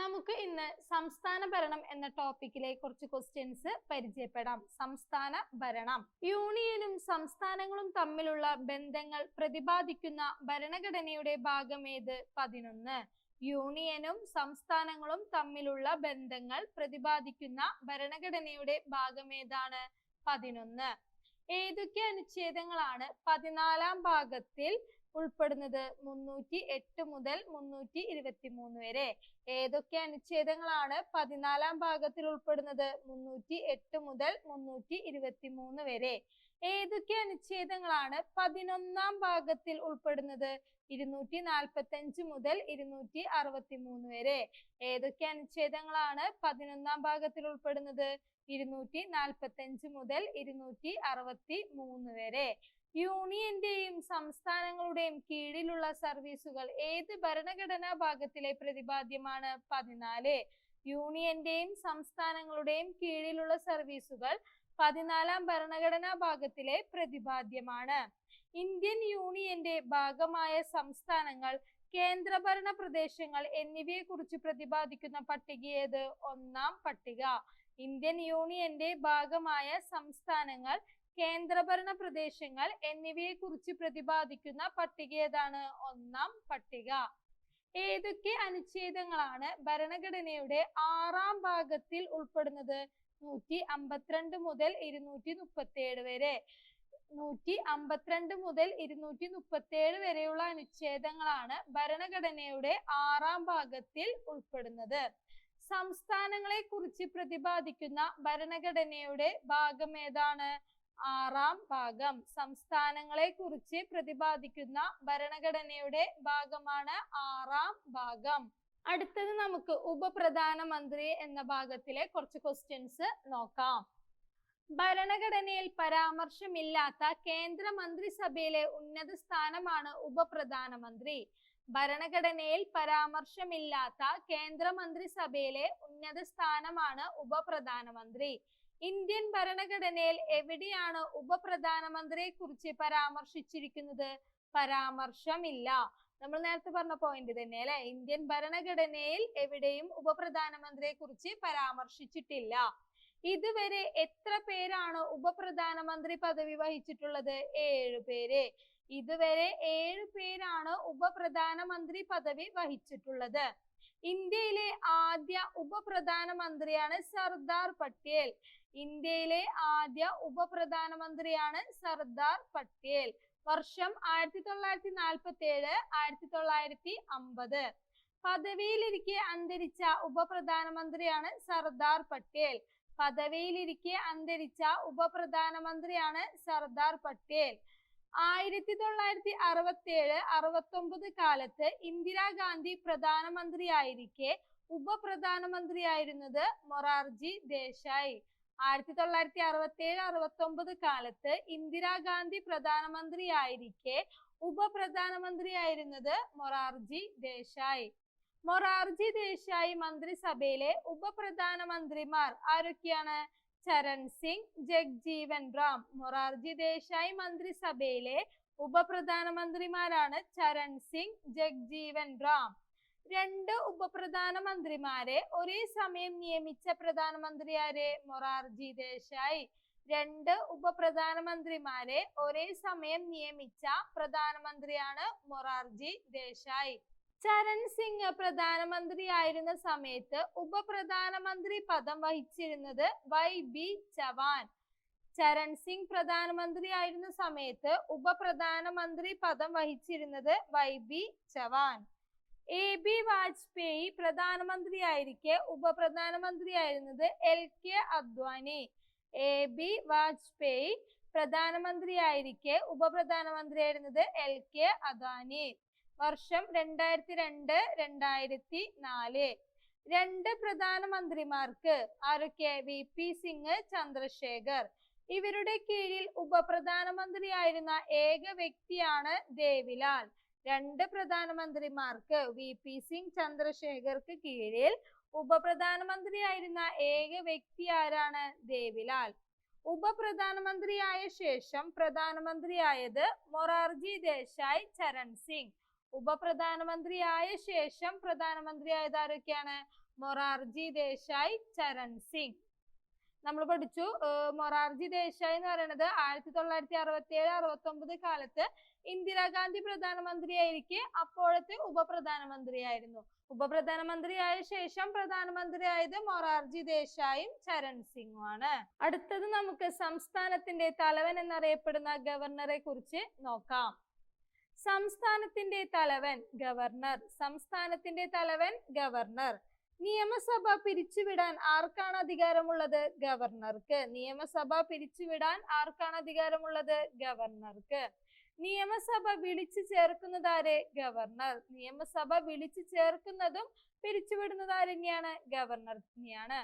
നമുക്ക് ഇന്ന് സംസ്ഥാന ഭരണം എന്ന ടോപ്പിക്കിലെ കുറച്ച് ക്വസ്റ്റ്യൻസ് പരിചയപ്പെടാം. സംസ്ഥാന ഭരണം. യൂണിയനും സംസ്ഥാനങ്ങളും തമ്മിലുള്ള ബന്ധങ്ങൾ പ്രതിപാദിക്കുന്ന ഭരണഘടനയുടെ ഭാഗമേത് പതിനൊന്ന്. യൂണിയനും സംസ്ഥാനങ്ങളും തമ്മിലുള്ള ബന്ധങ്ങൾ പ്രതിപാദിക്കുന്ന ഭരണഘടനയുടെ ഭാഗമേതാണ് പതിനൊന്ന്. ഏതൊക്കെ അനുച്ഛേദങ്ങളാണ്? പതിനാലാം ഭാഗത്തിൽ ഉൾപ്പെടുന്നത് മുന്നൂറ്റി എട്ട് മുതൽ മുന്നൂറ്റി ഇരുപത്തി മൂന്ന് വരെ. ഏതൊക്കെ അനുച്ഛേദങ്ങളാണ് പതിനാലാം ഭാഗത്തിൽ ഉൾപ്പെടുന്നത്? മുന്നൂറ്റി എട്ട് മുതൽ മുന്നൂറ്റി ഇരുപത്തി മൂന്ന് വരെ. ഏതൊക്കെ അനുച്ഛേദങ്ങളാണ് പതിനൊന്നാം ഭാഗത്തിൽ ഉൾപ്പെടുന്നത്? ഇരുന്നൂറ്റി നാൽപ്പത്തി അഞ്ച് മുതൽ ഇരുന്നൂറ്റി അറുപത്തി മൂന്ന് വരെ. ഏതൊക്കെ അനുച്ഛേദങ്ങളാണ് പതിനൊന്നാം ഭാഗത്തിൽ ഉൾപ്പെടുന്നത്? ഇരുന്നൂറ്റി നാൽപ്പത്തി അഞ്ച് മുതൽ ഇരുന്നൂറ്റി അറുപത്തി മൂന്ന് വരെ. യൂണിയന്റെയും സംസ്ഥാനങ്ങളുടെയും കീഴിലുള്ള സർവീസുകൾ ഏത് ഭരണഘടനാ ഭാഗത്തിലെ പ്രതിപാദ്യമാണ്? പതിനാല്. യൂണിയന്റെയും സംസ്ഥാനങ്ങളുടെയും കീഴിലുള്ള സർവീസുകൾ പതിനാലാം ഭരണഘടനാ ഭാഗത്തിലെ പ്രതിപാദ്യമാണ്. ഇന്ത്യൻ യൂണിയന്റെ ഭാഗമായ സംസ്ഥാനങ്ങൾ കേന്ദ്രഭരണ പ്രദേശങ്ങൾ എന്നിവയെ കുറിച്ച് പ്രതിപാദിക്കുന്ന പട്ടിക ഏത്? ഒന്നാം പട്ടിക. ഇന്ത്യൻ യൂണിയന്റെ ഭാഗമായ സംസ്ഥാനങ്ങൾ കേന്ദ്രഭരണ പ്രദേശങ്ങൾ എന്നിവയെ കുറിച്ച് പ്രതിപാദിക്കുന്ന പട്ടിക ഏതാണ്? ഒന്നാം പട്ടിക. ഏതൊക്കെ അനുച്ഛേദങ്ങളാണ് ഭരണഘടനയുടെ ആറാം ഭാഗത്തിൽ ഉൾപ്പെടുന്നത്? നൂറ്റി അമ്പത്തിരണ്ട് മുതൽ ഇരുന്നൂറ്റി മുപ്പത്തി ഏഴ് വരെ. നൂറ്റി അമ്പത്തിരണ്ട് മുതൽ ഇരുന്നൂറ്റി മുപ്പത്തി ഏഴ് വരെയുള്ള അനുച്ഛേദങ്ങളാണ് ഭരണഘടനയുടെ ആറാം ഭാഗത്തിൽ ഉൾപ്പെടുന്നത്. സംസ്ഥാനങ്ങളെ കുറിച്ച് പ്രതിപാദിക്കുന്ന ഭരണഘടനയുടെ ഭാഗം ഏതാണ്? ആറാം ഭാഗം. സംസ്ഥാനങ്ങളെ കുറിച്ച് പ്രതിപാദിക്കുന്ന ഭരണഘടനയുടെ ഭാഗമാണ് ആറാം ഭാഗം. അടുത്തത് നമുക്ക് ഉപപ്രധാനമന്ത്രി എന്ന ഭാഗത്തിലെ കുറച്ച് ക്വസ്റ്റ്യൻസ് നോക്കാം. ഭരണഘടനയിൽ പരാമർശമില്ലാത്ത കേന്ദ്ര മന്ത്രിസഭയിലെ ഉന്നത സ്ഥാനമാണ് ഉപപ്രധാനമന്ത്രി. ഭരണഘടനയിൽ പരാമർശമില്ലാത്ത കേന്ദ്ര മന്ത്രിസഭയിലെ ഉന്നത സ്ഥാനമാണ് ഉപപ്രധാനമന്ത്രി. ഇന്ത്യൻ ഭരണഘടനയിൽ എവിടെയാണ് ഉപപ്രധാനമന്ത്രിയെ കുറിച്ച് പരാമർശിച്ചിരിക്കുന്നത്? പരാമർശമില്ല. നമ്മൾ നേരത്തെ പറഞ്ഞ പോയിന്റ് തന്നെ അല്ലെ? ഇന്ത്യൻ ഭരണഘടനയിൽ എവിടെയും ഉപപ്രധാനമന്ത്രിയെ കുറിച്ച് പരാമർശിച്ചിട്ടില്ല. ഇതുവരെ എത്ര പേരാണ് ഉപപ്രധാനമന്ത്രി പദവി വഹിച്ചിട്ടുള്ളത്? ഏഴ് പേര്. ഇതുവരെ ഏഴ് പേരാണ് ഉപപ്രധാനമന്ത്രി പദവി വഹിച്ചിട്ടുള്ളത്. ഇന്ത്യയിലെ ആദ്യ ഉപപ്രധാനമന്ത്രിയാണ് സർദാർ പട്ടേൽ. ഇന്ത്യയിലെ ആദ്യ ഉപപ്രധാനമന്ത്രിയാണ് സർദാർ പട്ടേൽ. വർഷം ആയിരത്തി തൊള്ളായിരത്തി നാൽപ്പത്തി ഏഴ് ആയിരത്തി തൊള്ളായിരത്തി അമ്പത് പദവിയിലിരിക്കെ അന്തരിച്ച ഉപപ്രധാനമന്ത്രിയാണ് സർദാർ പട്ടേൽ. പദവിയിലിരിക്കെ അന്തരിച്ച ഉപപ്രധാനമന്ത്രിയാണ് സർദാർ പട്ടേൽ. ആയിരത്തി തൊള്ളായിരത്തി അറുപത്തി ഏഴ് അറുപത്തി ഒമ്പത് കാലത്ത് ഇന്ദിരാഗാന്ധി പ്രധാനമന്ത്രിയായിരിക്കെ ഉപപ്രധാനമന്ത്രിയായിരുന്നത് മൊറാർജി ദേശായി. ആയിരത്തി തൊള്ളായിരത്തി അറുപത്തി ഏഴ് അറുപത്തി ഒമ്പത് കാലത്ത് ഇന്ദിരാഗാന്ധി പ്രധാനമന്ത്രിയായിരിക്കെ ഉപപ്രധാനമന്ത്രിയായിരുന്നത് മൊറാർജി ദേശായി. മൊറാർജി ദേശായി മന്ത്രിസഭയിലെ ഉപപ്രധാനമന്ത്രിമാർ ആരൊക്കെയാണ്? ചരൺ സിംഗ് ജഗ്ജീവൻ റാം. മൊറാർജി ദേശായി മന്ത്രിസഭയിലെ ഉപപ്രധാനമന്ത്രിമാരാണ് ചരൺ സിംഗ് ജഗ്ജീവൻ റാം. രണ്ട് ഉപപ്രധാനമന്ത്രിമാരെ ഒരേ സമയം നിയമിച്ച പ്രധാനമന്ത്രിയാരെ മൊറാർജി ദേശായി. രണ്ട് ഉപപ്രധാനമന്ത്രിമാരെ ഒരേ സമയം നിയമിച്ച പ്രധാനമന്ത്രിയാണ് മൊറാർജി ദേശായി. ചരൺ സിംഗ് പ്രധാനമന്ത്രിയായിരുന്ന സമയത്ത് ഉപപ്രധാനമന്ത്രി പദം വഹിച്ചിരുന്നത് വൈ ബി ചവാൻ. ചരൺ സിംഗ് പ്രധാനമന്ത്രിയായിരുന്ന സമയത്ത് ഉപപ്രധാനമന്ത്രി പദം വഹിച്ചിരുന്നത് Y B Chavan. A B Vajpayee പ്രധാനമന്ത്രിയായിരിക്കെ ഉപപ്രധാനമന്ത്രിയായിരുന്നത് L K Advani. A B Vajpayee ഉപപ്രധാനമന്ത്രി ഉപപ്രധാനമന്ത്രിയായിരുന്നത് എൽ കെ അദ്വാനി. വർഷം രണ്ടായിരത്തി രണ്ട് രണ്ടായിരത്തി നാല് രണ്ട് പ്രധാനമന്ത്രിമാർക്ക് ആരൊക്കെ? V P Singh Chandrashekhar. ഇവരുടെ കീഴിൽ ഉപപ്രധാനമന്ത്രി ആയിരുന്ന ഏക വ്യക്തിയാണ് ദേവിലാൽ. രണ്ട് പ്രധാനമന്ത്രിമാർക്ക് വി പി സിംഗ് ചന്ദ്രശേഖർക്ക് കീഴിൽ ഉപപ്രധാനമന്ത്രിയായിരുന്ന ഏക വ്യക്തി ആരാണ്? ദേവിലാൽ. ഉപപ്രധാനമന്ത്രിയായ ശേഷം പ്രധാനമന്ത്രിയായത് മൊറാർജി ദേശായി ചരൺ സിംഗ്. ഉപപ്രധാനമന്ത്രിയായ ശേഷം പ്രധാനമന്ത്രിയായത് ആരൊക്കെയാണ്? മൊറാർജി ദേശായി ചരൺ സിംഗ്. നമ്മൾ പഠിച്ചു. മൊറാർജി ദേശായി എന്ന് പറയുന്നത് ആയിരത്തി തൊള്ളായിരത്തി അറുപത്തി ഏഴ് അറുപത്തി ഒമ്പത് കാലത്ത് ഇന്ദിരാഗാന്ധി പ്രധാനമന്ത്രിയായിരിക്കെ അപ്പോഴത്തെ ഉപപ്രധാനമന്ത്രിയായിരുന്നു. ഉപപ്രധാനമന്ത്രിയായ ശേഷം പ്രധാനമന്ത്രിയായത് മൊറാർജി ദേശായും ചരൺ സിംഗും ആണ് അടുത്തത് നമുക്ക് സംസ്ഥാനത്തിന്റെ തലവൻ എന്നറിയപ്പെടുന്ന ഗവർണറെ കുറിച്ച് നോക്കാം. സംസ്ഥാനത്തിന്റെ തലവൻ ഗവർണർ. സംസ്ഥാനത്തിന്റെ തലവൻ ഗവർണർ. നിയമസഭ പിരിച്ചുവിടാൻ ആർക്കാണ് അധികാരമുള്ളത്? ഗവർണർക്ക്. നിയമസഭ പിരിച്ചുവിടാൻ ആർക്കാണ് അധികാരമുള്ളത്? ഗവർണർക്ക്. നിയമസഭ വിളിച്ചു ചേർക്കുന്നതാരെ ഗവർണർ. നിയമസഭ വിളിച്ചു ചേർക്കുന്നതും പിരിച്ചുവിടുന്നത് തന്നെയാണ് ഗവർണർ തന്നെയാണ്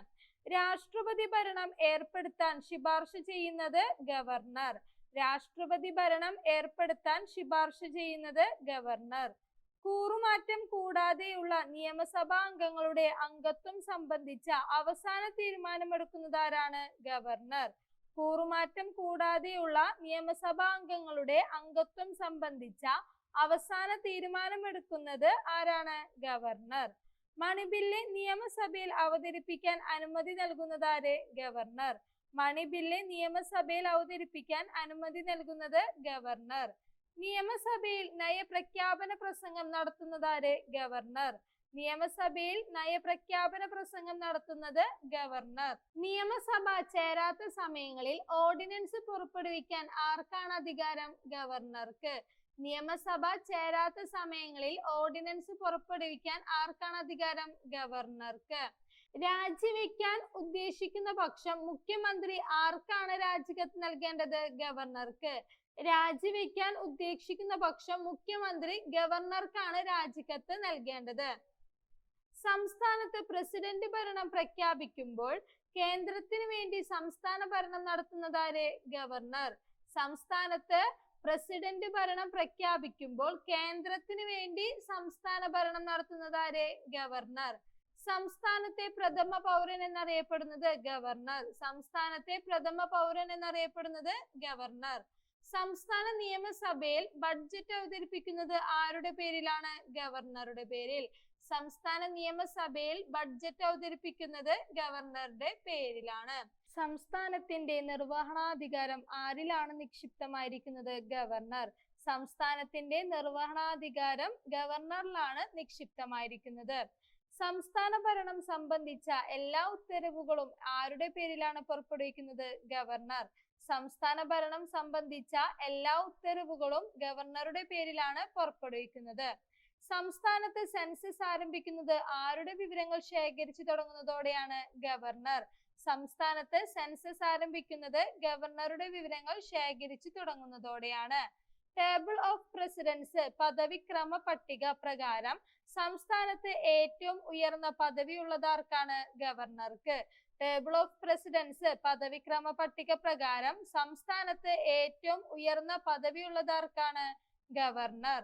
രാഷ്ട്രപതി ഭരണം ഏർപ്പെടുത്താൻ ശുപാർശ ചെയ്യുന്നത് ഗവർണർ. രാഷ്ട്രപതി ഭരണം ഏർപ്പെടുത്താൻ ശുപാർശ ചെയ്യുന്നത് ഗവർണർ. കൂറുമാറ്റം കൂടാതെയുള്ള നിയമസഭാ അംഗങ്ങളുടെ അംഗത്വം സംബന്ധിച്ച അവസാന തീരുമാനമെടുക്കുന്നത് ആരാണ് ഗവർണർ? കൂറുമാറ്റം കൂടാതെയുള്ള നിയമസഭാ അംഗങ്ങളുടെ അംഗത്വം സംബന്ധിച്ച അവസാന തീരുമാനമെടുക്കുന്നത് ആരാണ് ഗവർണർ? മണിബില്ല് നിയമസഭയിൽ അവതരിപ്പിക്കാൻ അനുമതി നൽകുന്നത് ആര് ഗവർണർ? മണിബില്ല് നിയമസഭയിൽ അവതരിപ്പിക്കാൻ അനുമതി നൽകുന്നത് ഗവർണർ. നിയമസഭയിൽ നയപ്രഖ്യാപന പ്രസംഗം നടത്തുന്നതാര് ഗവർണർ. നിയമസഭയിൽ നയപ്രഖ്യാപന പ്രസംഗം നടത്തുന്നത് ഗവർണർ. നിയമസഭ ചേരാത്ത സമയങ്ങളിൽ ഓർഡിനൻസ് പുറപ്പെടുവിക്കാൻ ആർക്കാണ് അധികാരം? ഗവർണർക്ക്. നിയമസഭ ചേരാത്ത സമയങ്ങളിൽ ഓർഡിനൻസ് പുറപ്പെടുവിക്കാൻ ആർക്കാണ് അധികാരം? ഗവർണർക്ക്. രാജിവെക്കാൻ ഉദ്ദേശിക്കുന്ന പക്ഷം മുഖ്യമന്ത്രി ആർക്കാണ് രാജിക്കത്ത് നൽകേണ്ടത്? ഗവർണർക്ക്. രാജിവെക്കാൻ ഉദ്ദേശിക്കുന്ന പക്ഷം മുഖ്യമന്ത്രി ഗവർണർക്കാണ് രാജിക്കത്ത് നൽകേണ്ടത്. സംസ്ഥാനത്ത് പ്രസിഡന്റ് ഭരണം പ്രഖ്യാപിക്കുമ്പോൾ കേന്ദ്രത്തിന് വേണ്ടി സംസ്ഥാന ഭരണം നടത്തുന്നത് ആര്? ഗവർണർ. സംസ്ഥാനത്ത് പ്രസിഡന്റ് ഭരണം പ്രഖ്യാപിക്കുമ്പോൾ കേന്ദ്രത്തിന് വേണ്ടി സംസ്ഥാന ഭരണം നടത്തുന്നത് ആര്? ഗവർണർ. സംസ്ഥാനത്തെ പ്രഥമ പൗരൻ എന്നറിയപ്പെടുന്നത് ഗവർണർ. സംസ്ഥാനത്തെ പ്രഥമ പൗരൻ എന്നറിയപ്പെടുന്നത് ഗവർണർ. സംസ്ഥാന നിയമസഭയിൽ ബഡ്ജറ്റ് അവതരിപ്പിക്കുന്നത് ആരുടെ പേരിലാണ്? ഗവർണറുടെ പേരിൽ. സംസ്ഥാന നിയമസഭയിൽ ബഡ്ജറ്റ് അവതരിപ്പിക്കുന്നത് ഗവർണറുടെ പേരിലാണ്. സംസ്ഥാനത്തിന്റെ നിർവഹണാധികാരം ആരിലാണ് നിക്ഷിപ്തമായിരിക്കുന്നത്? ഗവർണർ. സംസ്ഥാനത്തിന്റെ നിർവഹണാധികാരം ഗവർണറിലാണ് നിക്ഷിപ്തമായിരിക്കുന്നത്. സംസ്ഥാന ഭരണം സംബന്ധിച്ച എല്ലാ ഉത്തരവുകളും ആരുടെ പേരിലാണ് പുറപ്പെടുവിക്കുന്നത്? ഗവർണർ. സംസ്ഥാന ഭരണം സംബന്ധിച്ച എല്ലാ ഉത്തരവുകളും ഗവർണറുടെ പേരിലാണ് പുറപ്പെടുവിക്കുന്നത്. സംസ്ഥാനത്ത് സെൻസസ് ആരംഭിക്കുന്നത് ആരുടെ വിവരങ്ങൾ ശേഖരിച്ചു തുടങ്ങുന്നതോടെയാണ് ഗവർണർ. സംസ്ഥാനത്ത് സെൻസസ് ആരംഭിക്കുന്നത് ഗവർണറുടെ വിവരങ്ങൾ ശേഖരിച്ചു തുടങ്ങുന്നതോടെയാണ്. ടേബിൾ ഓഫ് പ്രസിഡൻസ് പദവിക്രമ പട്ടിക പ്രകാരം സംസ്ഥാനത്ത് ഏറ്റവും ഉയർന്ന പദവിയുള്ളതാർക്കാണ് ഗവർണർക്ക്. ടേബിൾ ഓഫ് പ്രസിഡൻസ് പദവിക്രമ പട്ടിക പ്രകാരം സംസ്ഥാനത്ത് ഏറ്റവും ഉയർന്ന പദവിയുള്ളതാർക്കാണ് ഗവർണർ.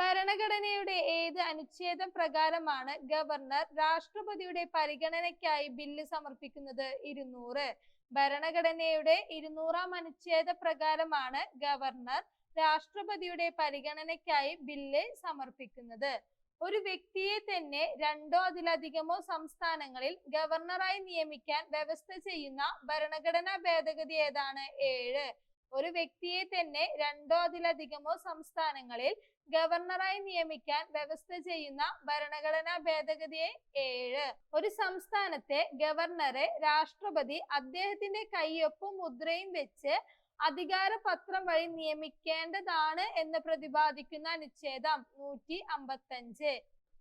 ഭരണഘടനയുടെ ഏത് അനുച്ഛേദം പ്രകാരമാണ് ഗവർണർ രാഷ്ട്രപതിയുടെ പരിഗണനയ്ക്കായി ബില്ല് സമർപ്പിക്കുന്നത്? ഇരുന്നൂറ്. ഭരണഘടനയുടെ ഇരുന്നൂറാം അനുച്ഛേദ പ്രകാരമാണ് ഗവർണർ രാഷ്ട്രപതിയുടെ പരിഗണനയ്ക്കായി ബില്ല് സമർപ്പിക്കുന്നത്. ഒരു വ്യക്തിയെ തന്നെ രണ്ടോ അതിലധികമോ സംസ്ഥാനങ്ങളിൽ ഗവർണറായി നിയമിക്കാൻ വ്യവസ്ഥ ചെയ്യുന്ന ഭരണഘടനാ ഭേദഗതി ഏതാണ്? ഏഴ്. ഒരു വ്യക്തിയെ തന്നെ രണ്ടോ അതിലധികമോ സംസ്ഥാനങ്ങളിൽ ഗവർണറായി നിയമിക്കാൻ വ്യവസ്ഥ ചെയ്യുന്ന ഭരണഘടനാ ഭേദഗതിയെ ഏഴ്. ഒരു സംസ്ഥാനത്തെ ഗവർണറെ രാഷ്ട്രപതി അദ്ദേഹത്തിന്റെ കയ്യൊപ്പും മുദ്രയും വെച്ച് അധികാരപത്രം വഴി നിയമിക്കേണ്ടതാണ് എന്ന് പ്രതിപാദിക്കുന്ന അനുച്ഛേദം നൂറ്റി അമ്പത്തഞ്ച്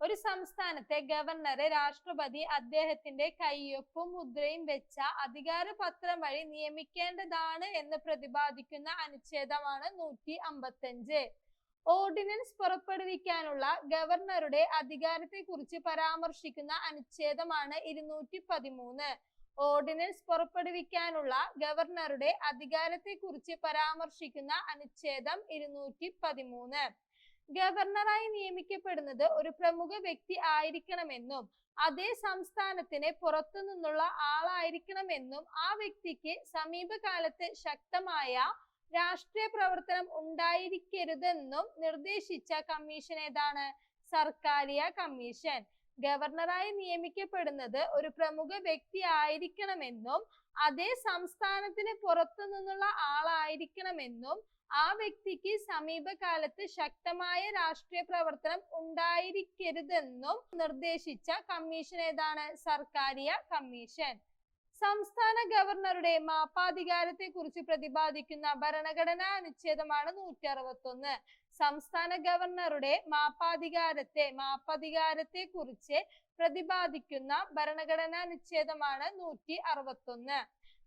ഒരു സംസ്ഥാനത്തെ ഗവർണറെ രാഷ്ട്രപതി അദ്ദേഹത്തിന്റെ കയ്യൊപ്പും മുദ്രയും വെച്ച അധികാരപത്രം വഴി നിയമിക്കേണ്ടതാണ് എന്ന് പ്രതിപാദിക്കുന്ന അനുച്ഛേദമാണ് നൂറ്റി അമ്പത്തഞ്ച് ഓർഡിനൻസ് പുറപ്പെടുവിക്കാനുള്ള ഗവർണറുടെ അധികാരത്തെ കുറിച്ച് പരാമർശിക്കുന്ന അനുച്ഛേദമാണ് ഇരുന്നൂറ്റി പതിമൂന്ന് ഓർഡിനൻസ് പുറപ്പെടുവിക്കാനുള്ള ഗവർണറുടെ അധികാരത്തെക്കുറിച്ച് പരാമർശിക്കുന്ന അനുച്ഛേദം ഇരുന്നൂറ്റി പതിമൂന്ന് ഗവർണറായി നിയമിക്കപ്പെടുന്നത് ഒരു പ്രമുഖ വ്യക്തി ആയിരിക്കണമെന്നും അതേ സംസ്ഥാനത്തിന് പുറത്തു നിന്നുള്ള ആളായിരിക്കണമെന്നും ആ വ്യക്തിക്ക് സമീപകാലത്ത് ശക്തമായ രാഷ്ട്രീയ പ്രവർത്തനം ഉണ്ടായിരിക്കരുതെന്നും നിർദ്ദേശിച്ച കമ്മീഷൻ ഏതാണ്? സർക്കാരിയ കമ്മീഷൻ. ഗവർണറായി നിയമിക്കപ്പെടുന്നത് ഒരു പ്രമുഖ വ്യക്തി ആയിരിക്കണമെന്നും അതേ സംസ്ഥാനത്തിന് പുറത്തു നിന്നുള്ള ആളായിരിക്കണമെന്നും ആ വ്യക്തിക്ക് സമീപകാലത്ത് ശക്തമായ രാഷ്ട്രീയ പ്രവർത്തനം ഉണ്ടായിരിക്കരുതെന്നും നിർദ്ദേശിച്ച കമ്മീഷൻ ഏതാണ്? സർക്കാരിയ കമ്മീഷൻ. സംസ്ഥാന ഗവർണറുടെ മാപ്പാധികാരത്തെ കുറിച്ച് പ്രതിപാദിക്കുന്ന ഭരണഘടനാ അനുച്ഛേദമാണ് നൂറ്റി അറുപത്തി ഒന്ന് സംസ്ഥാന ഗവർണറുടെ മാപ്പാധികാരത്തെ മാപ്പാധികാരത്തെ കുറിച്ച് പ്രതിപാദിക്കുന്ന ഭരണഘടനാ അനുച്ഛേദമാണ് നൂറ്റി അറുപത്തൊന്ന്.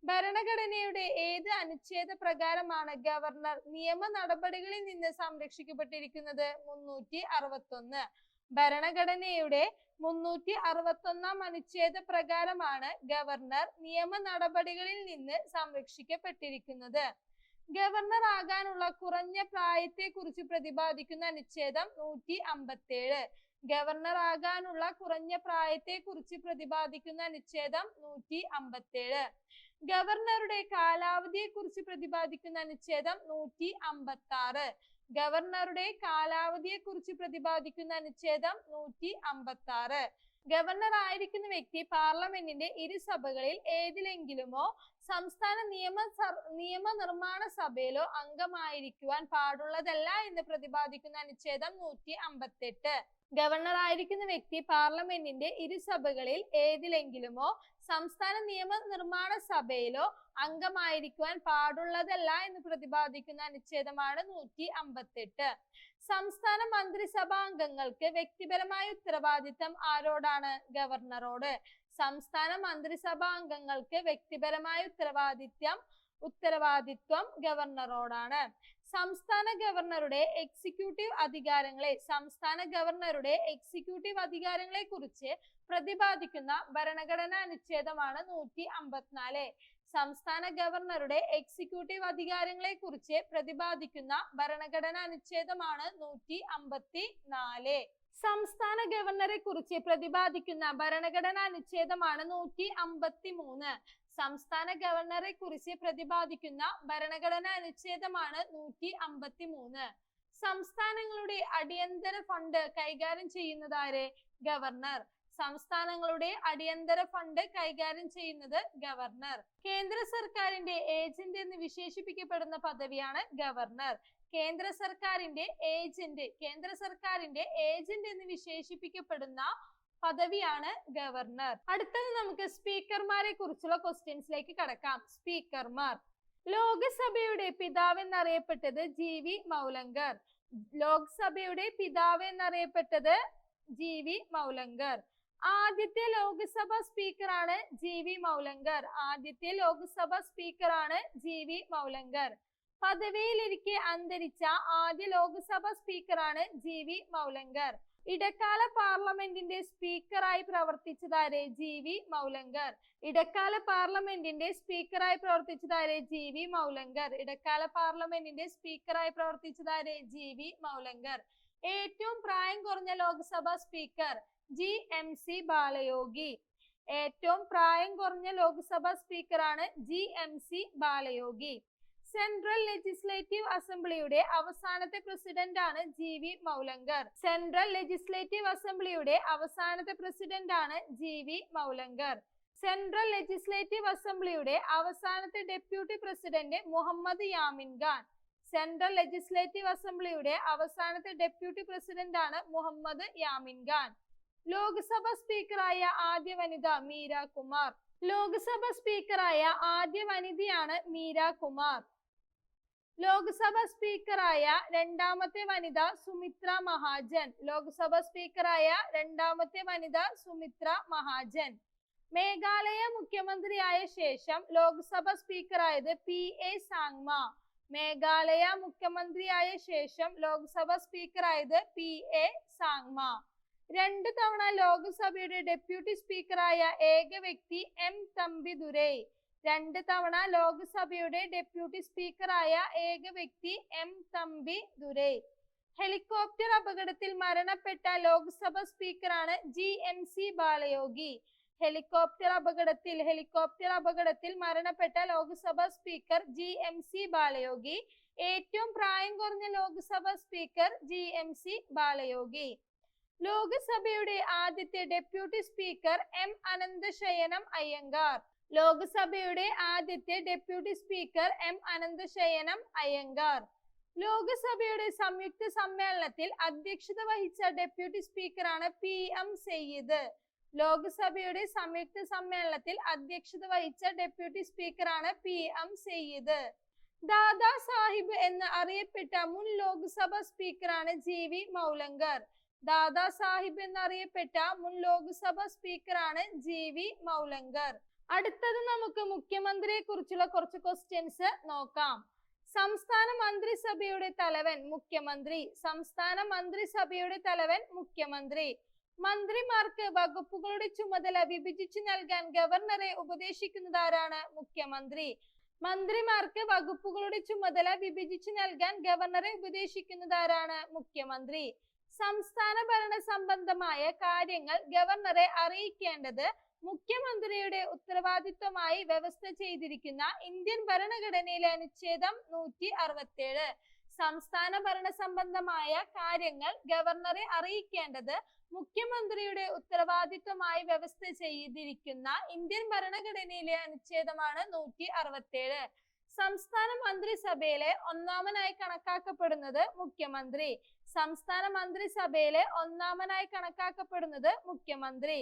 ഭരണഘടനയുടെ ഏത് അനുച്ഛേദ പ്രകാരമാണ് ഗവർണർ നിയമ നടപടികളിൽ നിന്ന് സംരക്ഷിക്കപ്പെട്ടിരിക്കുന്നത്? മുന്നൂറ്റി അറുപത്തൊന്ന്. ഭരണഘടനയുടെ മുന്നൂറ്റി അറുപത്തൊന്നാം അനുച്ഛേദ പ്രകാരമാണ് ഗവർണർ നിയമ നടപടികളിൽ നിന്ന് സംരക്ഷിക്കപ്പെട്ടിരിക്കുന്നത്. ഗവർണർ ആകാനുള്ള കുറഞ്ഞ പ്രായത്തെ കുറിച്ച് പ്രതിപാദിക്കുന്ന അനുച്ഛേദം നൂറ്റി അമ്പത്തേഴ് ഗവർണർ ആകാനുള്ള കുറഞ്ഞ പ്രായത്തെ കുറിച്ച് പ്രതിപാദിക്കുന്ന അനുച്ഛേദം നൂറ്റി അമ്പത്തേഴ് ഗവർണറുടെ കാലാവധിയെ കുറിച്ച് പ്രതിപാദിക്കുന്ന അനുച്ഛേദം നൂറ്റി അമ്പത്തി ആറ് ഗവർണറുടെ കാലാവധിയെ കുറിച്ച് പ്രതിപാദിക്കുന്ന അനുച്ഛേദം നൂറ്റി അമ്പത്തി ആറ് ഗവർണർ ആയിരിക്കുന്ന വ്യക്തി പാർലമെന്റിന്റെ ഇരുസഭകളിൽ ഏതിലെങ്കിലുമോ സംസ്ഥാന നിയമ നിയമനിർമ്മാണ സഭയിലോ അംഗമായിരിക്കുവാൻ പാടുള്ളതല്ല എന്ന് പ്രതിപാദിക്കുന്ന അനുച്ഛേദം നൂറ്റി അമ്പത്തെട്ട് ഗവർണർ ആയിരിക്കുന്ന വ്യക്തി പാർലമെന്റിന്റെ ഇരുസഭകളിൽ ഏതിലെങ്കിലുമോ സംസ്ഥാന നിയമനിർമ്മാണ സഭയിലോ അംഗമായിരിക്കുവാൻ പാടുള്ളതല്ല എന്ന് പ്രതിപാദിക്കുന്ന അനുച്ഛേദമാണ് നൂറ്റി അമ്പത്തെട്ട്. സംസ്ഥാന മന്ത്രിസഭാ അംഗങ്ങൾക്ക് വ്യക്തിപരമായ ഉത്തരവാദിത്തം ആരോടാണ് ഗവർണറോട്? സംസ്ഥാന മന്ത്രിസഭാ അംഗങ്ങൾക്ക് വ്യക്തിപരമായ ഉത്തരവാദിത്യം ഉത്തരവാദിത്വം ഗവർണറോടാണ്. സംസ്ഥാന ഗവർണറുടെ എക്സിക്യൂട്ടീവ് അധികാരങ്ങളെ സംസ്ഥാന ഗവർണറുടെ എക്സിക്യൂട്ടീവ് അധികാരങ്ങളെ കുറിച്ച് പ്രതിപാദിക്കുന്ന ഭരണഘടനാ അനുച്ഛേദമാണ് നൂറ്റി അമ്പത്തിനാല്. സംസ്ഥാന ഗവർണറുടെ എക്സിക്യൂട്ടീവ് അധികാരങ്ങളെ കുറിച്ച് പ്രതിപാദിക്കുന്ന ഭരണഘടനാ അനുച്ഛേദമാണ് നൂറ്റി അമ്പത്തി നാല് സംസ്ഥാന ഗവർണറെ കുറിച്ച് പ്രതിപാദിക്കുന്ന ഭരണഘടനാ അനുച്ഛേദമാണ് നൂറ്റി അമ്പത്തി മൂന്ന് സംസ്ഥാന ഗവർണറെ കുറിച്ച് പ്രതിപാദിക്കുന്ന ഭരണഘടനാ അനുച്ഛേദമാണ് നൂറ്റി അമ്പത്തി മൂന്ന് സംസ്ഥാനങ്ങളുടെ അടിയന്തര ഫണ്ട് കൈകാര്യം ചെയ്യുന്നതാരെ ഗവർണർ. സംസ്ഥാനങ്ങളുടെ അടിയന്തര ഫണ്ട് കൈകാര്യം ചെയ്യുന്നത് ഗവർണർ. കേന്ദ്ര സർക്കാരിന്റെ ഏജന്റ് എന്ന് വിശേഷിപ്പിക്കപ്പെടുന്ന പദവിയാണ് ഗവർണർ. കേന്ദ്ര സർക്കാരിന്റെ ഏജന്റ് കേന്ദ്ര സർക്കാരിന്റെ ഏജന്റ് എന്ന് വിശേഷിപ്പിക്കപ്പെടുന്ന പദവിയാണ് ഗവർണർ. അടുത്തത് നമുക്ക് സ്പീക്കർമാരെ കുറിച്ചുള്ള ക്വസ്റ്റ്യൻസിലേക്ക് കടക്കാം. സ്പീക്കർമാർ. ലോകസഭയുടെ പിതാവ് എന്നറിയപ്പെട്ടത് ജി വി മൗലങ്കർ. ലോക്സഭയുടെ പിതാവ് എന്നറിയപ്പെട്ടത് ജി വി മൗലങ്കർ. ആദ്യത്തെ ലോക്സഭ സ്പീക്കറാണ് ജി വി മൗലങ്കർ. ആദ്യത്തെ ലോക്സഭ സ്പീക്കറാണ് ജി വി മൗലങ്കർ. പദവിയിലിരിക്കെ അന്തരിച്ച ആദ്യ ലോക്സഭ സ്പീക്കറാണ് ജി വി മൗലങ്കർ. ഇടക്കാല പാർലമെന്റിന്റെ സ്പീക്കറായി പ്രവർത്തിച്ചതാരെ ജി വി മൗലങ്കർ. ഇടക്കാല പാർലമെന്റിന്റെ സ്പീക്കറായി പ്രവർത്തിച്ചതാരെ ജി വി മൗലങ്കർ. ഇടക്കാല പാർലമെന്റിന്റെ സ്പീക്കറായി പ്രവർത്തിച്ചതാരെ ജി വി മൗലങ്കർ. ഏറ്റവും പ്രായം കുറഞ്ഞ Lok Sabha speaker G M C Balayogi. ഏറ്റവും പ്രായം കുറഞ്ഞ Lok Sabha സ്പീക്കറാണ് G M C Balayogi. Central legislative അസംബ്ലിയുടെ അവസാനത്തെ പ്രസിഡന്റ് ആണ് G V Mavalankar. Central legislative അസംബ്ലിയുടെ അവസാനത്തെ പ്രസിഡന്റ് ആണ് G V Mavalankar. Central legislative അസംബ്ലിയുടെ അവസാനത്തെ deputy president Muhammad Yamin Khan. Central legislative അസംബ്ലിയുടെ അവസാനത്തെ deputy president ആണ് മുഹമ്മദ് യാമിൻ ഖാൻ. ലോക്സഭ സ്പീക്കറായ ആദ്യ വനിത മീര കുമാർ. ലോക്സഭ സ്പീക്കറായ ആദ്യ വനിതയാണ് മീര കുമാർ. ലോക്സഭ സ്പീക്കറായ രണ്ടാമത്തെ വനിത സുമിത്ര മഹാജൻ. ലോക്സഭ സ്പീക്കറായ രണ്ടാമത്തെ വനിത സുമിത്ര മഹാജൻ. മേഘാലയ മുഖ്യമന്ത്രിയായ ശേഷം ലോക്സഭ സ്പീക്കറായത് പി എ സാങ്മ. മേഘാലയ മുഖ്യമന്ത്രിയായ ശേഷം ലോക്സഭ സ്പീക്കറായത് പി എ സാങ്മ. രണ്ടു തവണ ലോക്സഭയുടെ ഡെപ്യൂട്ടി സ്പീക്കറായ ഏക വ്യക്തി എം തമ്പിദുരൈ. രണ്ട് തവണ ലോക്സഭയുടെ ഡെപ്യൂട്ടി സ്പീക്കറായ ഏക വ്യക്തി എം തമ്പി ദുരൈ. ഹെലികോപ്റ്റർ അപകടത്തിൽ മരണപ്പെട്ട Lok Sabha സ്പീക്കറാണ് G M C Balayogi. Helicopter അപകടത്തിൽ ഹെലികോപ്റ്റർ അപകടത്തിൽ മരണപ്പെട്ട Lok Sabha speaker G M C Balayogi. ഏറ്റവും പ്രായം കുറഞ്ഞ Lok Sabha speaker G M C Balayogi. ലോക്സഭയുടെ ആദ്യത്തെ deputy speaker M Ananthasayanam Ayyangar. ലോക്സഭയുടെ ആദ്യത്തെ deputy speaker M Ananthasayanam Ayyangar. ലോക്സഭയുടെ സംയുക്ത സമ്മേളനത്തിൽ അധ്യക്ഷത വഹിച്ച ഡെപ്യൂട്ടി സ്പീക്കറാണ് പി എം സയ്യിദ്. ലോക്സഭയുടെ സംയുക്ത സമ്മേളനത്തിൽ അധ്യക്ഷത വഹിച്ച ഡെപ്യൂട്ടി സ്പീക്കറാണ് പി എം സയ്യിദ്. ദാദാ സാഹിബ് എന്ന് അറിയപ്പെട്ട മുൻ ലോക്സഭ സ്പീക്കറാണ് ജി വി മൗലങ്കർ. ദാദാ സാഹിബ് എന്നറിയപ്പെട്ട മുൻ ലോക്സഭ സ്പീക്കറാണ് ജി വി മൗലങ്കർ. അടുത്തത് നമുക്ക് മുഖ്യമന്ത്രിയെ കുറിച്ചുള്ള കുറച്ച് ക്വസ്റ്റ്യൻസ് നോക്കാം. സംസ്ഥാന മന്ത്രിസഭയുടെ തലവൻ മുഖ്യമന്ത്രി. സംസ്ഥാന മന്ത്രിസഭയുടെ തലവൻ മുഖ്യമന്ത്രി. മന്ത്രിമാർക്ക് വകുപ്പുകളുടെ ചുമതല വിഭജിച്ചു നൽകാൻ ഗവർണറെ ഉപദേശിക്കുന്നത് ആരാണ്? മുഖ്യമന്ത്രി. മന്ത്രിമാർക്ക് വകുപ്പുകളുടെ ചുമതല വിഭജിച്ചു നൽകാൻ ഗവർണറെ ഉപദേശിക്കുന്നത് ആരാണ്? മുഖ്യമന്ത്രി. സംസ്ഥാന ഭരണ സംബന്ധമായ കാര്യങ്ങൾ ഗവർണറെ അറിയിക്കേണ്ടത് മുഖ്യമന്ത്രിയുടെ ഉത്തരവാദിത്വമായി വ്യവസ്ഥ ചെയ്തിരിക്കുന്ന ഇന്ത്യൻ ഭരണഘടനയിലെ അനുച്ഛേദം നൂറ്റി അറുപത്തേഴ് സംസ്ഥാന ഭരണ സംബന്ധമായ കാര്യങ്ങൾ ഗവർണറെ അറിയിക്കേണ്ടത് മുഖ്യമന്ത്രിയുടെ ഉത്തരവാദിത്വമായി വ്യവസ്ഥ ചെയ്തിരിക്കുന്ന ഇന്ത്യൻ ഭരണഘടനയിലെ അനുച്ഛേദമാണ് നൂറ്റി അറുപത്തേഴ് സംസ്ഥാന മന്ത്രിസഭയിലെ ഒന്നാമനായി കണക്കാക്കപ്പെടുന്നത് മുഖ്യമന്ത്രി. സംസ്ഥാന മന്ത്രിസഭയിലെ ഒന്നാമനായി കണക്കാക്കപ്പെടുന്നത് മുഖ്യമന്ത്രി.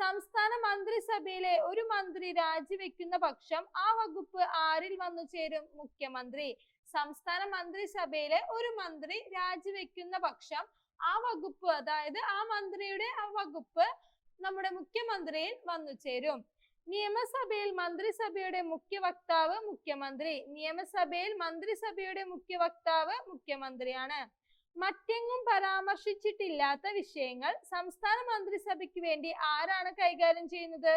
സംസ്ഥാന മന്ത്രിസഭയിലെ ഒരു മന്ത്രി രാജിവെക്കുന്ന പക്ഷം ആ വകുപ്പ് ആരിൽ വന്നു ചേരും? മുഖ്യമന്ത്രി. സംസ്ഥാന മന്ത്രിസഭയിലെ ഒരു മന്ത്രി രാജിവെക്കുന്ന പക്ഷം ആ വകുപ്പ് അതായത് ആ മന്ത്രിയുടെ ആ വകുപ്പ് നമ്മുടെ മുഖ്യമന്ത്രിയിൽ വന്നു ചേരും. നിയമസഭയിൽ മന്ത്രിസഭയുടെ മുഖ്യ വക്താവ് മുഖ്യമന്ത്രി. നിയമസഭയിൽ മന്ത്രിസഭയുടെ മുഖ്യ വക്താവ് മുഖ്യമന്ത്രിയാണ്. മറ്റെങ്ങും പരാമർശിച്ചിട്ടില്ലാത്ത വിഷയങ്ങൾ സംസ്ഥാന മന്ത്രിസഭയ്ക്ക് വേണ്ടി ആരാണ് കൈകാര്യം ചെയ്യുന്നത്?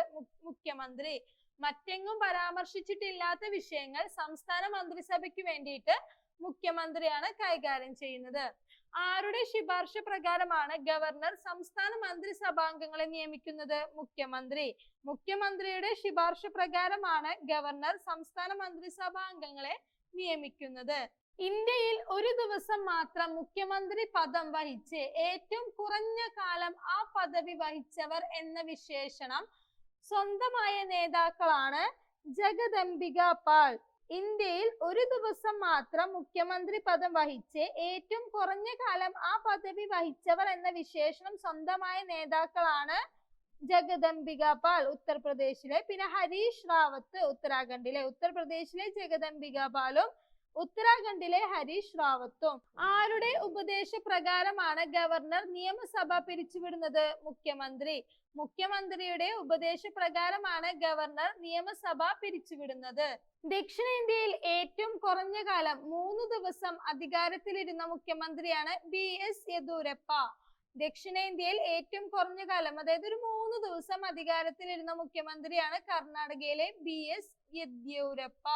മുഖ്യമന്ത്രി. മറ്റെങ്ങും പരാമർശിച്ചിട്ടില്ലാത്ത വിഷയങ്ങൾ സംസ്ഥാന മന്ത്രിസഭയ്ക്ക് വേണ്ടിയിട്ട് മുഖ്യമന്ത്രിയാണ് കൈകാര്യം ചെയ്യുന്നത്. ആരുടെ ശുപാർശ പ്രകാരമാണ് ഗവർണർ സംസ്ഥാന മന്ത്രിസഭാംഗങ്ങളെ നിയമിക്കുന്നത്? മുഖ്യമന്ത്രി. മുഖ്യമന്ത്രിയുടെ ശുപാർശ പ്രകാരമാണ് ഗവർണർ സംസ്ഥാന മന്ത്രിസഭാംഗങ്ങളെ നിയമിക്കുന്നത്. ഇന്ത്യയിൽ ഒരു ദിവസം മാത്രം മുഖ്യമന്ത്രി പദം വഹിച്ച് ഏറ്റവും കുറഞ്ഞ കാലം ആ പദവി വഹിച്ചവർ എന്ന വിശേഷണം സ്വന്തമായ നേതാക്കളാണ് ജഗദംബിക പാൽ. ഇന്ത്യയിൽ ഒരു ദിവസം മാത്രം മുഖ്യമന്ത്രി പദം വഹിച്ച് ഏറ്റവും കുറഞ്ഞ കാലം ആ പദവി വഹിച്ചവർ എന്ന വിശേഷണം സ്വന്തമായ നേതാക്കളാണ് ജഗദംബിക പാൽ ഉത്തർപ്രദേശിലെ. പിന്നെ ഹരീഷ് റാവത്ത് ഉത്തരാഖണ്ഡിലെ. ഉത്തർപ്രദേശിലെ ജഗദംബിക പാലും ഉത്തരാഖണ്ഡിലെ ഹരീഷ് റാവത്തും. ആരുടെ ഉപദേശപ്രകാരമാണ് ഗവർണർ നിയമസഭ പിരിച്ചുവിടുന്നത്? മുഖ്യമന്ത്രി. മുഖ്യമന്ത്രിയുടെ ഉപദേശപ്രകാരമാണ് ഗവർണർ നിയമസഭ പിരിച്ചുവിടുന്നത്. ദക്ഷിണേന്ത്യയിൽ ഏറ്റവും കുറഞ്ഞ കാലം മൂന്ന് ദിവസം അധികാരത്തിലിരുന്ന മുഖ്യമന്ത്രിയാണ് ബി എസ് യെദ്യൂരപ്പ. ദക്ഷിണേന്ത്യയിൽ ഏറ്റവും കുറഞ്ഞ കാലം അതായത് ഒരു മൂന്ന് ദിവസം അധികാരത്തിലിരുന്ന മുഖ്യമന്ത്രിയാണ് കർണാടകയിലെ ബി എസ് യെദ്യൂരപ്പ.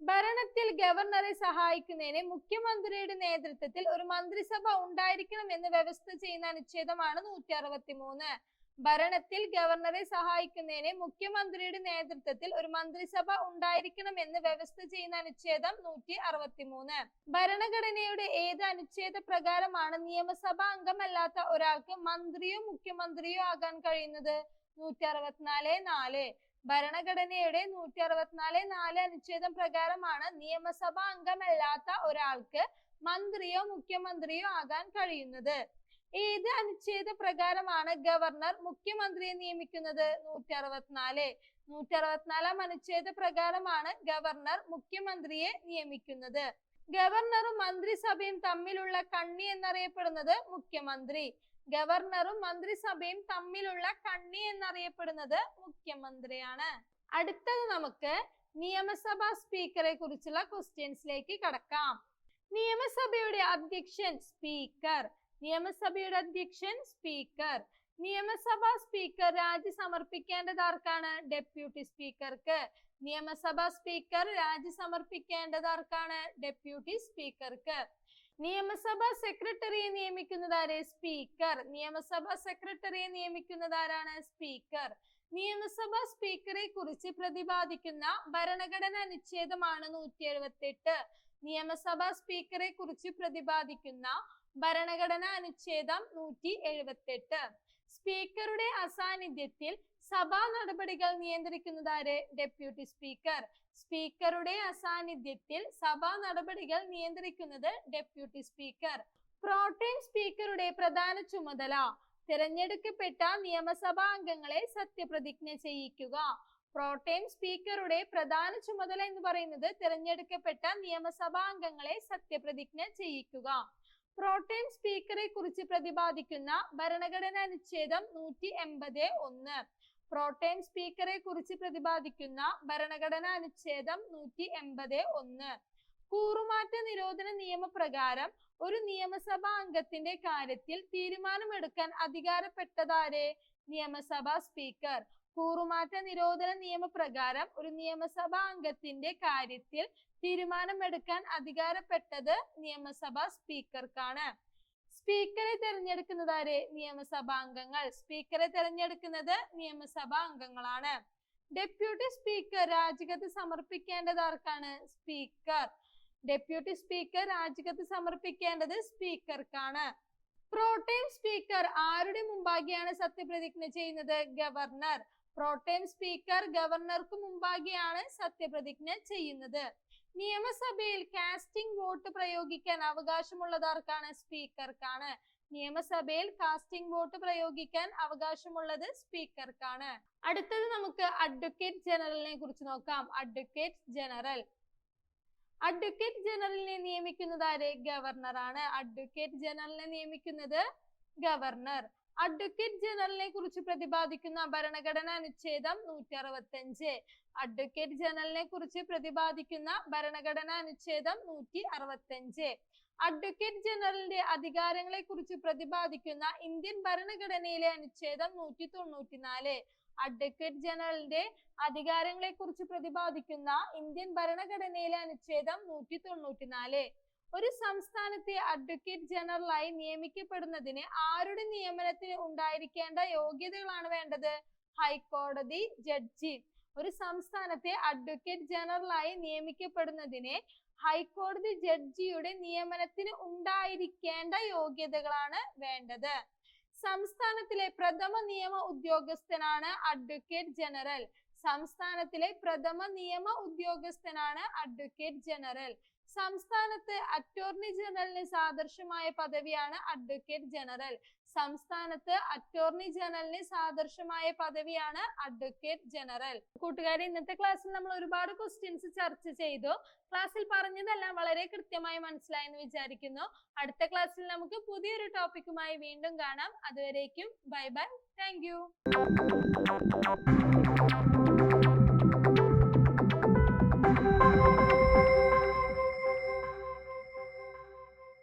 ഭരണത്തിൽ ഗവർണറെ സഹായിക്കുന്നതിന് മുഖ്യമന്ത്രിയുടെ നേതൃത്വത്തിൽ ഒരു മന്ത്രിസഭ ഉണ്ടായിരിക്കണം എന്ന് വ്യവസ്ഥ ചെയ്യുന്ന അനുച്ഛേദമാണ് നൂറ്റി അറുപത്തി മൂന്ന് ഭരണത്തിൽ ഗവർണറെ സഹായിക്കുന്നതിന് മുഖ്യമന്ത്രിയുടെ നേതൃത്വത്തിൽ ഒരു മന്ത്രിസഭ ഉണ്ടായിരിക്കണം എന്ന് വ്യവസ്ഥ ചെയ്യുന്ന അനുച്ഛേദം നൂറ്റി അറുപത്തി മൂന്ന് ഭരണഘടനയുടെ ഏത് അനുച്ഛേദ പ്രകാരമാണ് നിയമസഭാ അംഗമല്ലാത്ത ഒരാൾക്ക് മന്ത്രിയോ മുഖ്യമന്ത്രിയോ ആകാൻ കഴിയുന്നത്? നൂറ്റി അറുപത്തിനാല് നാല്. ഭരണഘടനയുടെ നൂറ്റി അറുപത്തിനാല് നാല് അനുച്ഛേദം പ്രകാരമാണ് നിയമസഭാ അംഗമല്ലാത്ത ഒരാൾക്ക് മന്ത്രിയോ മുഖ്യമന്ത്രിയോ ആകാൻ കഴിയുന്നത്. ഏത് അനുച്ഛേദ പ്രകാരമാണ് ഗവർണർ മുഖ്യമന്ത്രിയെ നിയമിക്കുന്നത്? നൂറ്റി അറുപത്തിനാല് നൂറ്റി അറുപത്തിനാലാം അനുച്ഛേദ പ്രകാരമാണ് ഗവർണർ മുഖ്യമന്ത്രിയെ നിയമിക്കുന്നത്. ഗവർണറും മന്ത്രിസഭയും തമ്മിലുള്ള കണ്ണി എന്നറിയപ്പെടുന്നത് മുഖ്യമന്ത്രി. ഗവർണറും മന്ത്രിസഭയും തമ്മിലുള്ള കണ്ണി എന്നറിയപ്പെടുന്നത് മുഖ്യമന്ത്രിയാണ്. അടുത്തത് നമുക്ക് നിയമസഭാ സ്പീക്കറെ കുറിച്ചുള്ള ക്വസ്റ്റ്യൻസിലേക്ക് കടക്കാം. നിയമസഭയുടെ അധ്യക്ഷൻ സ്പീക്കർ. നിയമസഭയുടെ അധ്യക്ഷൻ സ്പീക്കർ. നിയമസഭാ സ്പീക്കർ രാജി സമർപ്പിക്കേണ്ടത് ആർക്കാണ്? ഡെപ്യൂട്ടി സ്പീക്കർക്ക്. നിയമസഭാ സ്പീക്കർ രാജി സമർപ്പിക്കേണ്ടത് ആർക്കാണ്? ഡെപ്യൂട്ടി സ്പീക്കർക്ക്. നിയമസഭാ സെക്രട്ടറിയെ നിയമിക്കുന്നത് ആര്? സ്പീക്കർ. നിയമസഭാ സെക്രട്ടറിയെ നിയമിക്കുന്നത് ആരാണ്? സ്പീക്കർ. നിയമസഭാ സ്പീക്കറെ കുറിച്ച് പ്രതിപാദിക്കുന്ന ഭരണഘടന അനുച്ഛേദമാണ് നൂറ്റി എഴുപത്തി എട്ട് നിയമസഭാ സ്പീക്കറെ കുറിച്ച് പ്രതിപാദിക്കുന്ന ഭരണഘടന അനുച്ഛേദം നൂറ്റി എഴുപത്തി എട്ട് സ്പീക്കറുടെ അസാന്നിധ്യത്തിൽ സഭാ നടപടികൾ നിയന്ത്രിക്കുന്നത് ആര്? Deputy speaker. സ്പീക്കറുടെ അസാന്നിധ്യത്തിൽ സഭാ നടപടികൾ നിയന്ത്രിക്കുന്നത് ഡെപ്യൂട്ടി സ്പീക്കർ. പ്രോട്ടേം സ്പീക്കറുടെ പ്രധാന ചുമതല. തിരഞ്ഞെടുക്കപ്പെട്ട നിയമസഭാ അംഗങ്ങളെ സത്യപ്രതിജ്ഞ ചെയ്യിക്കുക. പ്രോട്ടേം സ്പീക്കറുടെ പ്രധാന ചുമതല എന്ന് പറയുന്നത് തിരഞ്ഞെടുക്കപ്പെട്ട നിയമസഭാ അംഗങ്ങളെ സത്യപ്രതിജ്ഞ ചെയ്യിക്കുക. പ്രോട്ടേം സ്പീക്കറെ കുറിച്ച് പ്രതിപാദിക്കുന്ന ഭരണഘടനാ അനുച്ഛേദം നൂറ്റി എൺപത് ഒന്ന്. പ്രോട്ടേം സ്പീക്കറെ കുറിച്ച് പ്രതിപാദിക്കുന്ന ഭരണഘടനാ അനുച്ഛേദം നൂറ്റി എൺപത് ഒന്ന്. കൂറുമാറ്റ നിരോധന നിയമപ്രകാരം ഒരു നിയമസഭാ അംഗത്തിന്റെ കാര്യത്തിൽ തീരുമാനമെടുക്കാൻ അധികാരപ്പെട്ടതാരെ? നിയമസഭാ സ്പീക്കർ. കൂറുമാറ്റ നിരോധന നിയമപ്രകാരം ഒരു നിയമസഭാ അംഗത്തിന്റെ കാര്യത്തിൽ തീരുമാനമെടുക്കാൻ അധികാരപ്പെട്ടത് നിയമസഭാ സ്പീക്കർക്കാണ്. സ്പീക്കറെ തെരഞ്ഞെടുക്കുന്നത് ആര്? നിയമസഭാംഗങ്ങൾ സ്പീക്കറെ തിരഞ്ഞെടുക്കുന്നത് നിയമസഭാ അംഗങ്ങളാണ്. ഡെപ്യൂട്ടി സ്പീക്കർ രാജികത്ത് സമർപ്പിക്കേണ്ടത് ആർക്കാണ്? സ്പീക്കർ. ഡെപ്യൂട്ടി സ്പീക്കർ രാജികത്ത് സമർപ്പിക്കേണ്ടത് സ്പീക്കർക്കാണ്. പ്രോട്ടേം സ്പീക്കർ ആരുടെ മുമ്പാകെയാണ് സത്യപ്രതിജ്ഞ ചെയ്യുന്നത്? ഗവർണർ. പ്രോട്ടേം സ്പീക്കർ ഗവർണർക്ക് മുമ്പാകെയാണ് സത്യപ്രതിജ്ഞ ചെയ്യുന്നത്. നിയമസഭയിൽ കാസ്റ്റിംഗ് വോട്ട് പ്രയോഗിക്കാൻ അവകാശമുള്ളതാർക്കാണ് സ്പീക്കർക്കാണ്. നിയമസഭയിൽ കാസ്റ്റിംഗ് വോട്ട് പ്രയോഗിക്കാൻ അവകാശമുള്ളത് സ്പീക്കർക്കാണ്. അടുത്തത് നമുക്ക് അഡ്വക്കേറ്റ് ജനറലിനെ കുറിച്ച് നോക്കാം. അഡ്വക്കേറ്റ് ജനറൽ അഡ്വക്കേറ്റ് ജനറലിനെ നിയമിക്കുന്നത് ആര്? ഗവർണറാണ് അഡ്വക്കേറ്റ് ജനറലിനെ നിയമിക്കുന്നത് ഗവർണർ. അഡ്വക്കേറ്റ് ജനറലിനെ കുറിച്ച് പ്രതിപാദിക്കുന്ന ഭരണഘടന അനുച്ഛേദം നൂറ്റി അറുപത്തി അഞ്ച് അഡ്വക്കേറ്റ് ജനറലിനെ കുറിച്ച് പ്രതിപാദിക്കുന്ന ഭരണഘടന അനുച്ഛേദം നൂറ്റി അറുപത്തി അഞ്ച് അഡ്വക്കേറ്റ് ജനറലിന്റെ അധികാരങ്ങളെ കുറിച്ച് പ്രതിപാദിക്കുന്ന ഇന്ത്യൻ ഭരണഘടനയിലെ അനുച്ഛേദം നൂറ്റി തൊണ്ണൂറ്റിനാല് അഡ്വക്കേറ്റ് ജനറലിന്റെ അധികാരങ്ങളെ കുറിച്ച് പ്രതിപാദിക്കുന്ന ഇന്ത്യൻ ഭരണഘടനയിലെ അനുച്ഛേദം നൂറ്റി തൊണ്ണൂറ്റിനാല് ഒരു സംസ്ഥാനത്തെ അഡ്വക്കേറ്റ് ജനറലായി നിയമിക്കപ്പെടുന്നതിന് ആരുടെ നിയമനത്തിന് ഉണ്ടായിരിക്കേണ്ട യോഗ്യതകളാണ് വേണ്ടത്? ഹൈക്കോടതി ജഡ്ജി. ഒരു സംസ്ഥാനത്തെ അഡ്വക്കേറ്റ് ജനറലായി നിയമിക്കപ്പെടുന്നതിന് ഹൈക്കോടതി ജഡ്ജിയുടെ നിയമനത്തിന് ഉണ്ടായിരിക്കേണ്ട യോഗ്യതകളാണ് വേണ്ടത്. സംസ്ഥാനത്തിലെ പ്രഥമ നിയമ ഉദ്യോഗസ്ഥനാണ് അഡ്വക്കേറ്റ് ജനറൽ സംസ്ഥാനത്തിലെ പ്രഥമ നിയമ ഉദ്യോഗസ്ഥനാണ് അഡ്വക്കേറ്റ് ജനറൽ സംസ്ഥാനത്ത് അറ്റോർണി ജനറലിന് സാദൃശ്യമായ പദവിയാണ് അഡ്വക്കേറ്റ് ജനറൽ സംസ്ഥാനത്ത് അറ്റോർണി ജനറലിന് സാദൃശ്യമായ പദവിയാണ് അഡ്വക്കേറ്റ് ജനറൽ കൂട്ടുകാരെ ഇന്നത്തെ ക്ലാസ്സിൽ നമ്മൾ ഒരുപാട് ക്വസ്റ്റ്യൻസ് ചർച്ച ചെയ്തു. ക്ലാസ്സിൽ പറഞ്ഞതെല്ലാം വളരെ കൃത്യമായി മനസ്സിലായെന്ന് വിചാരിക്കുന്നു. അടുത്ത ക്ലാസ്സിൽ നമുക്ക് പുതിയൊരു ടോപ്പിക്കുമായി വീണ്ടും കാണാം. അതുവരേക്കും ബൈ ബൈ താങ്ക്